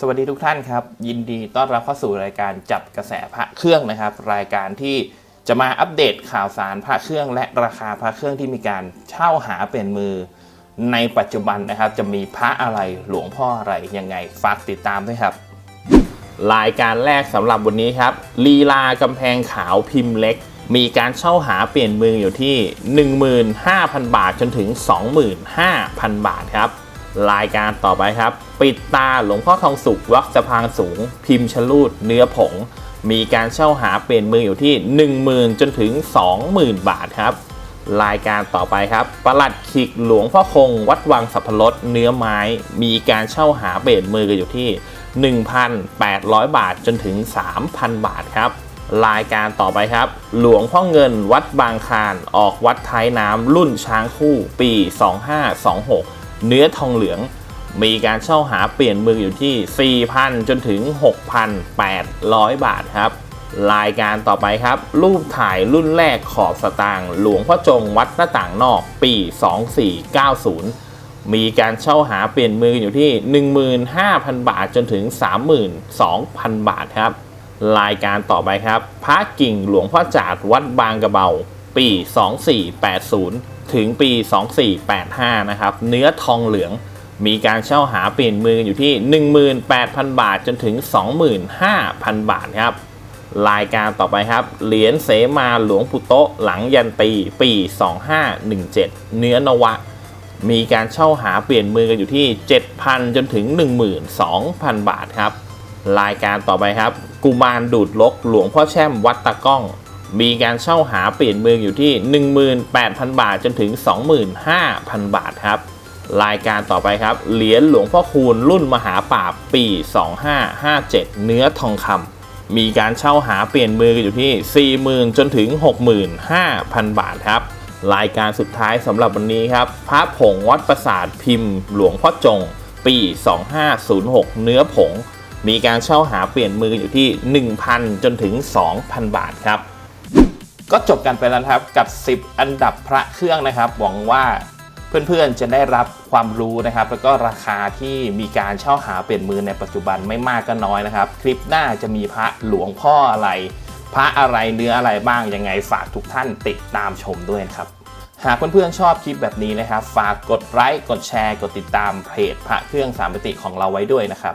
สวัสดีทุกท่านครับ ยินดีต้อนรับเข้าสู่รายการจับกระแสพระเครื่องนะครับ รายการที่จะมาอัปเดตข่าวสารพระเครื่อง และราคาพระเครื่องที่มีการเช่าหาเป็นมือ ในปัจจุบันนะครับ จะมีพระอะไรหลวงพ่ออะไรยังไงฝากติดตามด้วยครับ รายการแรกสำหรับวันนี้ครับลีลากำแพงขาวพิมพ์เล็ก มีการเช่าหาเปลี่ยนมืออยู่ที่ 15,000 บาทจนถึง 25,000 บาทครับ รายการต่อไปครับ ปิดตาหลวงพ่อทองสุกวักสะพานสูง พิมพ์ชลูดเนื้อผง มีการเช่าหาเปลี่ยนมืออยู่ที่ 10,000 จนถึง 20,000 บาทครับ รายการต่อไปครับประหลัดขิกหลวงพ่อคง วัดวังสัพพรสเนื้อไม้ มีการเช่าหาเปลี่ยนมือกันอยู่ที่ 1,800 บาทจนถึง 3,000 บาทครับรายการต่อไปครับ หลวงพ่อเงินวัดบางคารออกวัดท้ายน้ำรุ่นช้างคู่ปี 2526 เนื้อทองเหลือง มีการเช่าหาเปลี่ยนมืออยู่ที่ 4,000 จนถึง 6,800 บาทครับ รายการต่อไปครับ รูปถ่ายรุ่นแรกขอบสตางค์หลวงพ่อจงวัดหน้าต่างนอกปี 2490มีการเช่าหาเปลี่ยนมืออยู่ที่ 15,000 บาทจนถึง 32,000 บาทครับ รายการต่อไปครับ พระกิ่งหลวงพ่อจาดวัดบางกระเบา ปี 2480 ถึงปี 2485 นะครับ เนื้อทองเหลืองมีการเช่าหาเปลี่ยนมืออยู่ที่ 18,000 บาทจนถึง 25,000 บาทครับรายการต่อไปครับ เหรียญเสมาหลวงปู่โตะหลังยันตีปี 2517 เนื้อนวะ มีการเช่าหาเปลี่ยนมือกันอยู่ที่ 7,000 จนถึง 12,000 บาทครับ รายการต่อไปครับ กุมารดูดลกหลวงพ่อแช่มวัดตะก้อง มีการเช่าหาเปลี่ยนมืออยู่ที่ 18,000 บาทจนถึง 25,000 บาทครับ รายการต่อไปครับ เหรียญหลวงพ่อคูณรุ่นมหาปราปี 2557 เนื้อทองคำมีการเช่าหาเปลี่ยนมืออยู่ที่ 40,000 จนถึง 65,000 บาทครับ รายการสุดท้ายสำหรับวันนี้ครับ พระผงวัดประสาทพิมพ์ หลวงพ่อจง ปี 2506 เนื้อผงมีการเช่าหาเปลี่ยนมืออยู่ที่ 1,000 จนถึง 2,000 บาทครับ ก็จบกันไปแล้วครับกับ 10 อันดับพระเครื่องนะครับ หวังว่าเพื่อนๆจะได้รับความรู้นะครับ แล้วก็ราคาที่มีการเช่าหาเปลี่ยนมือในปัจจุบันไม่มากก็น้อยนะครับ คลิปหน้าจะมีพระหลวงพ่ออะไร พระอะไรเนื้ออะไรบ้างยังไงฝากทุกท่านติดตามชมด้วยครับหากเพื่อนๆชอบคลิปแบบนี้นะครับ ฝากกดไลค์กดแชร์ กดติดตามเพจพระเครื่องสามมิติของเราไว้ด้วยนะครับ